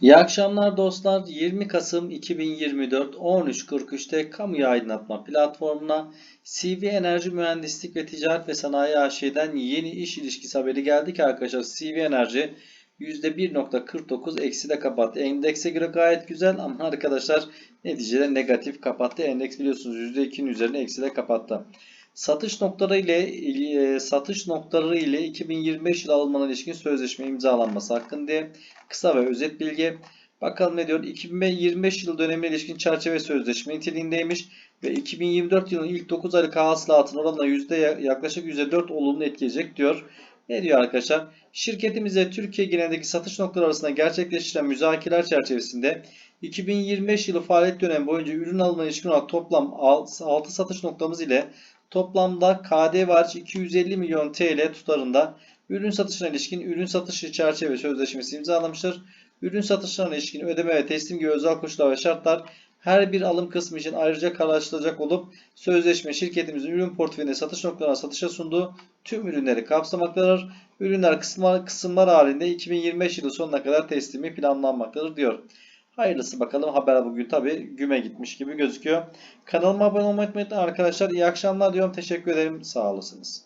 İyi akşamlar dostlar. 20 Kasım 2024 13.43'te Kamuya Aydınlatma platformuna CV Enerji Mühendislik ve Ticaret ve Sanayi AŞ'den yeni iş ilişkisi haberi geldi ki arkadaşlar CV Enerji %1.49 eksi de kapattı. Endekse göre gayet güzel ama arkadaşlar neticede negatif kapattı. Endeks biliyorsunuz %2'nin üzerine eksi de kapattı. Satış noktaları ile e, satış noktaları ile 2025 yılı alınmana ilişkin sözleşme imzalanması hakkında kısa ve özet bilgi. Bakalım ne diyor? 2025 yılı dönemine ilişkin çerçeve sözleşme niteliğindeymiş ve 2024 yılının ilk 9 aylık hasılatın oranla yüzde yaklaşık %4 olumlu etkileyecek diyor. Ne diyor arkadaşlar? Şirketimize Türkiye genelindeki satış noktaları arasında gerçekleştirilen müzakereler çerçevesinde 2025 yılı faaliyet dönemi boyunca ürün alımına ilişkin olarak toplam 6 satış noktamız ile toplamda KDV hariç 250 milyon TL tutarında ürün satışına ilişkin ürün satışı çerçeve sözleşmesi imzalamıştır. Ürün satışlarına ilişkin ödeme ve teslim gibi özel koşullar ve şartlar her bir alım kısmı için ayrıca karşılaşılacak olup sözleşme şirketimizin ürün portföyünde satış noktalarına satışa sunduğu tüm ürünleri kapsamaktadır. Ürünler kısımlar, kısımlar halinde 2025 yılı sonuna kadar teslimi planlanmaktadır diyor. Hayırlısı bakalım haber bugün tabi güme gitmiş gibi gözüküyor. Kanalıma abone olmayı unutmayın arkadaşlar. İyi akşamlar diyorum. Teşekkür ederim. Sağ olasınız.